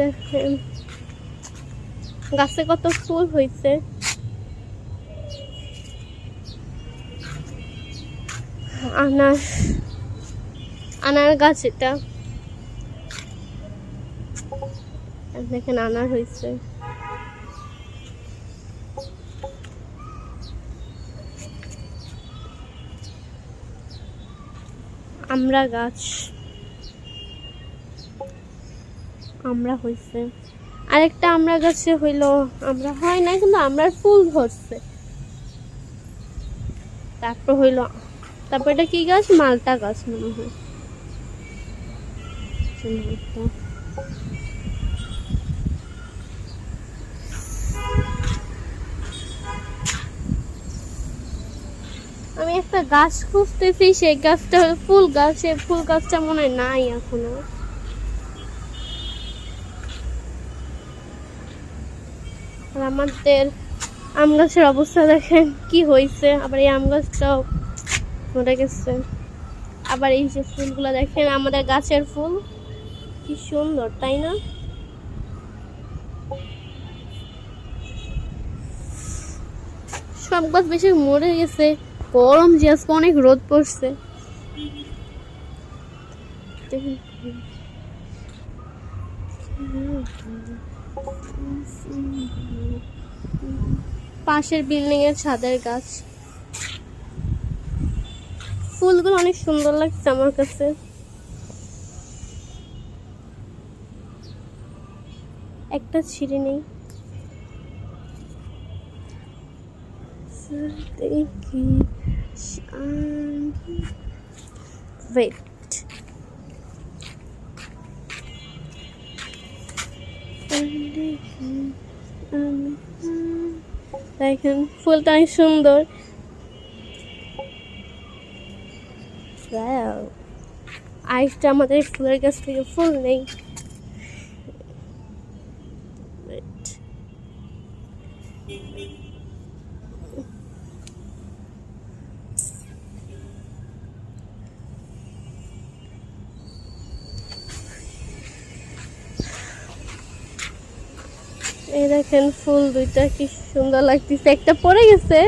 দেখেন। গাছে কত ফুল হয়েছে আনার আনার গাছ এটা। দেখেন আনার হয়েছে আমরা গাছ। আমরা হইছে। আরেকটা আমরা গাছে হইল আমরা হয় না কিন্তু আমরা ফুল ধরছে। তারপর হইল, তারপর এটা কি গাছ? মালটা গাছ মনে হয়। আমি একটা গাছ খুঁজতেছি, সেই গাছটা ফুল গাছ সেই ফুল গাছটা মনে হয় নাই এখনও। আমাদের আম গাছের অবস্থা দেখেন, কি হয়েছে? আবার এই আম গাছটাও মরে গেছে। আবার এই যে ফুলগুলো দেখেন, আমাদের গাছের ফুল, কি সুন্দর, তাই না? সব গাছ বেশি মরে গেছে। গরম যে আজকে অনেক রোদ পড়ছে। দেখুন। পাশের বিল্ডিং এর ছাদের গাছ। ফুলগুলো অনেক সুন্দর লাগছে আমার কাছে। একটা ছিঁড়ে নেই। দেখি দেখেন ফুলটা অনেক সুন্দর Wow. আরেকটা আমাদের ফুলের গাছ থেকে ফুল নেই Wait. এই দেখেন ফুল দুইটা কি সুন্দর লাগতেছে। একটা পড়ে গেছে।